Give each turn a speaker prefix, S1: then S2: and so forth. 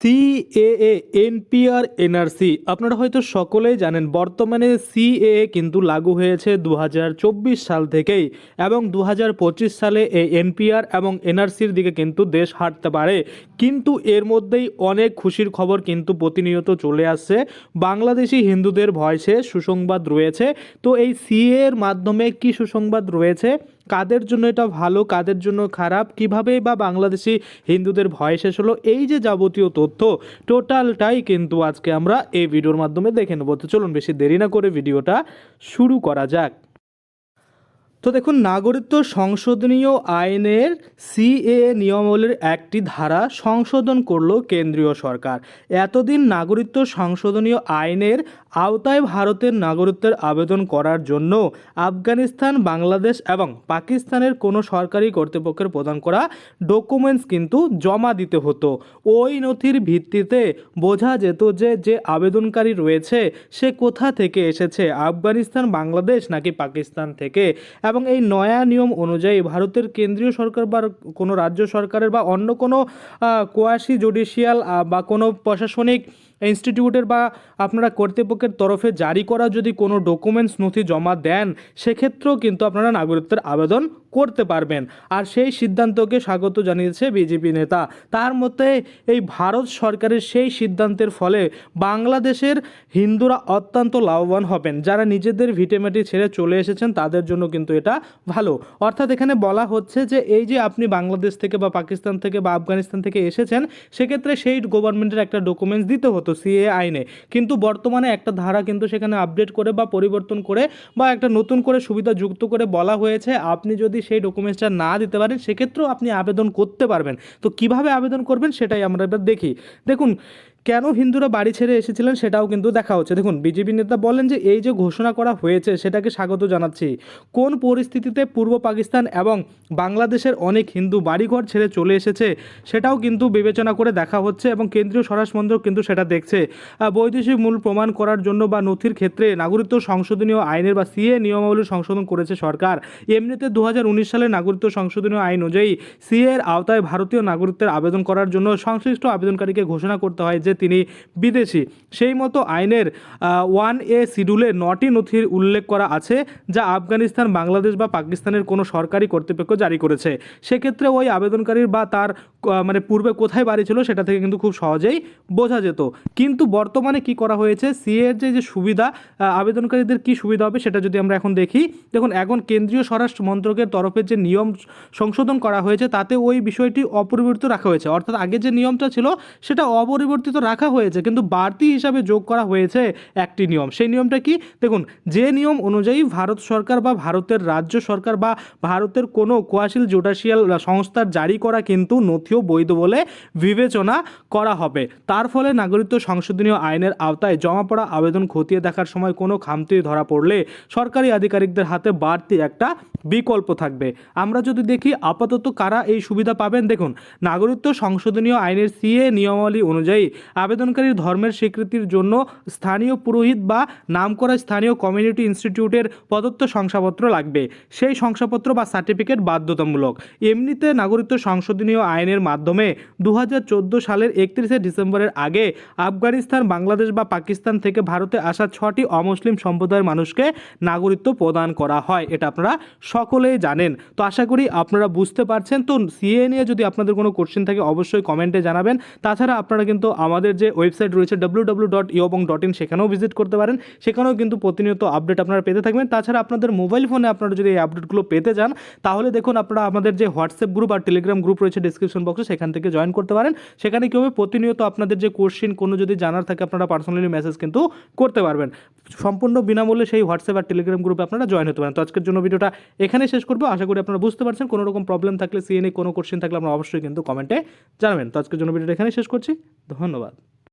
S1: CAA NPR NRC আপনারা হয়তো সকলেই জানেন, বর্তমানে সিএএ কিন্তু লাগু হয়েছে দু হাজার চব্বিশ সাল থেকেই এবং দু হাজার পঁচিশ সালে এই এনপিআর এবং এনআরসির দিকে কিন্তু দেশ হাঁটতে পারে। কিন্তু এর মধ্যেই অনেক খুশির খবর কিন্তু প্রতিনিয়ত চলে আসছে। বাংলাদেশি হিন্দুদের ভয়েসে সুসংবাদ রয়েছে। তো এই সিএ এর মাধ্যমে কি সুসংবাদ রয়েছে? কাদের জন্য এটা ভালো, কাদের জন্য খারাপ, কীভাবে বা বাংলাদেশি হিন্দুদের ভয় শেষ হলো, এই যে যাবতীয় তথ্য, টোটালটাই কিন্তু আজকে আমরা এই ভিডিওর মাধ্যমে দেখে নেব। তো চলুন বেশি দেরি না করে ভিডিওটা শুরু করা যাক। তো দেখুন, নাগরিকত্ব সংশোধনীয় আইনের সিএ নিয়মাবলীর একটি ধারা সংশোধন করল কেন্দ্রীয় সরকার। এতদিন নাগরিকত্ব সংশোধনীয় আইনের আওতায় ভারতের নাগরিকত্বের আবেদন করার জন্য আফগানিস্তান, বাংলাদেশ এবং পাকিস্তানের কোনো সরকারি কর্তৃপক্ষের প্রদান করা ডকুমেন্টস কিন্তু জমা দিতে হতো। ওই নথির ভিত্তিতে বোঝা যেত যে যে আবেদনকারী রয়েছে সে কোথা থেকে এসেছে, আফগানিস্তান, বাংলাদেশ নাকি পাকিস্তান থেকে? এবং এই নয়া নিয়ম অনুযায়ী ভারতের কেন্দ্রীয় সরকার বা কোনো রাজ্য সরকারের বা অন্য কোনো কোয়াশি জুডিশিয়াল বা কোনো প্রশাসনিক ইনস্টিটিউটের বা আপনারা কর্তৃপক্ষের তরফে জারি করা যদি কোনো ডকুমেন্টস নথি জমা দেন, সেক্ষেত্রেও কিন্তু আপনারা নাগরিকত্বের আবেদন করতে পারবেন। আর সেই সিদ্ধান্তকে স্বাগত জানিয়েছে বিজেপি নেতা। তার মতে, এই ভারত সরকারের সেই সিদ্ধান্তের ফলে বাংলাদেশের হিন্দুরা অত্যন্ত লাভবান হবেন। যারা নিজেদের ভিটেমাটি ছেড়ে চলে এসেছেন, তাদের জন্য কিন্তু এটা ভালো। অর্থাৎ এখানে বলা হচ্ছে যে, এই যে আপনি বাংলাদেশ থেকে বা পাকিস্তান থেকে বা আফগানিস্তান থেকে এসেছেন, সেক্ষেত্রে সেই গভর্নমেন্টের একটা ডকুমেন্টস দিতে হতো সিএ আইনে। কিন্তু বর্তমানে একটা ধারা কিন্তু সেখানে আপডেট করে বা পরিবর্তন করে বা একটা নতুন করে সুবিধা যুক্ত করে বলা হয়েছে, আপনি যদি সেই ডকুমেন্টসটা না দিতে পারেন, সেক্ষেত্রেও আপনি আবেদন করতে পারবেন। তো কীভাবে আবেদন করবেন সেটাই আমরা এবার দেখি। দেখুন কেন হিন্দুরা বাড়ি ছেড়ে এসেছিলেন সেটাও কিন্তু দেখা হচ্ছে। দেখুন, বিজেপি নেতা বলেন যে এই যে ঘোষণা করা হয়েছে সেটাকে স্বাগত জানাচ্ছি। কোন পরিস্থিতিতে পূর্ব পাকিস্তান এবং বাংলাদেশের অনেক হিন্দু বাড়িঘর ছেড়ে চলে এসেছে সেটাও কিন্তু বিবেচনা করে দেখা হচ্ছে এবং কেন্দ্রীয় স্বরাষ্ট্রমন্ত্রক কিন্তু সেটা দেখছে। বৈদেশিক মূল প্রমাণ করার জন্য বা নথির ক্ষেত্রে নাগরিকত্ব সংশোধনীয় আইনের বা সিএ নিয়মাবলী সংশোধন করেছে সরকার। এমনিতে দু হাজার উনিশ সালে নাগরিকত্ব সংশোধনীয় আইন অনুযায়ী সিএ এর আওতায় ভারতীয় নাগরিকত্বের আবেদন করার জন্য সংশ্লিষ্ট আবেদনকারীকে ঘোষণা করতে হয় যে তিনি বিদেশি। সেই মতো আইনের ওয়ান এ শিডিউলে নটি নথির উল্লেখ করা আছে, যা আফগানিস্তান, বাংলাদেশ বা পাকিস্তানের কোনো সরকারি কর্তৃপক্ষ জারি করেছে। সেক্ষেত্রে ওই আবেদনকারীর বা তার মানে পূর্বে কোথায় বাড়ি ছিল সেটা থেকে কিন্তু খুব সহজেই বোঝা যেত। কিন্তু বর্তমানে কি করা হয়েছে? সিএ এর যে যে সুবিধা আবেদনকারীদের কি সুবিধা হবে সেটা যদি আমরা এখন দেখি, দেখুন, এখন কেন্দ্রীয় স্বরাষ্ট্র মন্ত্রকের তরফে যে নিয়ম সংশোধন করা হয়েছে, তাতে ওই বিষয়টি অপরিবর্তিত রাখা হয়েছে। অর্থাৎ আগে যে নিয়মটা ছিল, সেটা অপরিবর্তিত রাখা হয়েছে, কিন্তু বাড়তি হিসাবে যোগ করা হয়েছে একটি নিয়ম। সেই নিয়মটা কি? দেখুন, যে নিয়ম অনুযায়ী ভারত সরকার বা ভারতের রাজ্য সরকার বা ভারতের কোনো কোয়াশিল জুডিশিয়াল সংস্থার জারি করা কিন্তু নথিও বৈধ বলে বিবেচনা করা হবে। তার ফলে নাগরিকত্ব সংশোধনীয় আইনের আওতায় জমা পড়া আবেদন খতিয়ে দেখার সময় কোনো খামতি ধরা পড়লে সরকারি আধিকারিকদের হাতে বাড়তি একটা বিকল্প থাকবে। আমরা যদি দেখি, আপাতত কারা এই সুবিধা পাবেন? দেখুন, নাগরিকত্ব সংশোধনীয় আইনের সিএ নিয়মাবলী অনুযায়ী আবেদনকারীর ধর্মের স্বীকৃতির জন্য স্থানীয় পুরোহিত বা নামকরা স্থানীয় কমিউনিটি ইনস্টিটিউটের প্রদত্ত শংসাপত্র লাগবে। সেই শংসাপত্র বা সার্টিফিকেট বাধ্যতামূলক। এমনিতে নাগরিকত্ব সংশোধনীয় আইনের মাধ্যমে দু হাজার চোদ্দ সালের একত্রিশে ডিসেম্বরের আগে আফগানিস্তান, বাংলাদেশ বা পাকিস্তান থেকে ভারতে আসা ছটি অমুসলিম সম্প্রদায়ের মানুষকে নাগরিকত্ব প্রদান করা হয়। এটা আপনারা সকলেই জানেন। তো আশা করি আপনারা বুঝতে পারছেন। তো সিএ নিয়ে যদি আপনাদের কোনো কোশ্চেন থাকে, অবশ্যই কমেন্টে জানাবেন। তাছাড়া আপনারা কিন্তু আমাদের যে ওয়েবসাইট রয়েছে ডাব্লিউ ডাব্লিউ ডট ইয়বং ডট ইন সেখানেও ভিজিট করতে পারেন। সেখানেও কিন্তু প্রতিনিয়ত আপডেট আপনারা পেতে থাকবেন। তাছাড়া আপনাদের মোবাইল ফোনে আপনারা যদি এই আপডেটগুলো পেতে চান, তাহলে দেখুন আপনারা আমাদের যে হোয়াটসঅ্যাপ গ্রুপ আর টেলিগ্রাম গ্রুপ রয়েছে ডিসক্রিপশন বক্সে সেখান থেকে জয়েন করতে পারেন। সেখানে কী হবে? প্রতিনিয়ত আপনাদের যে কোশ্চিন কোনো যদি জানার থাকে, আপনারা পার্সোনালি মেসেজ কিন্তু করতে পারবেন। সম্পূর্ণ বিনামূল্যে সেই হোয়াটসঅ্যাপ আর টেলিগ্রাম গ্রুপে আপনারা জয়েন হতে পারেন। তো আজকের জন্য ভিডিওটা এখানে শেষ করব। আশা করি আপনারা বুঝতে পারছেন। কোনো রকম প্রবলেম থাকলে সিএনএ কোনো কোশ্চেন থাকলে আপনারা অবশ্যই কিন্তু কমেন্টে জানাবেন। তো আজকের জন্য ভিডিওটা এখানে শেষ করছি। ধন্যবাদ।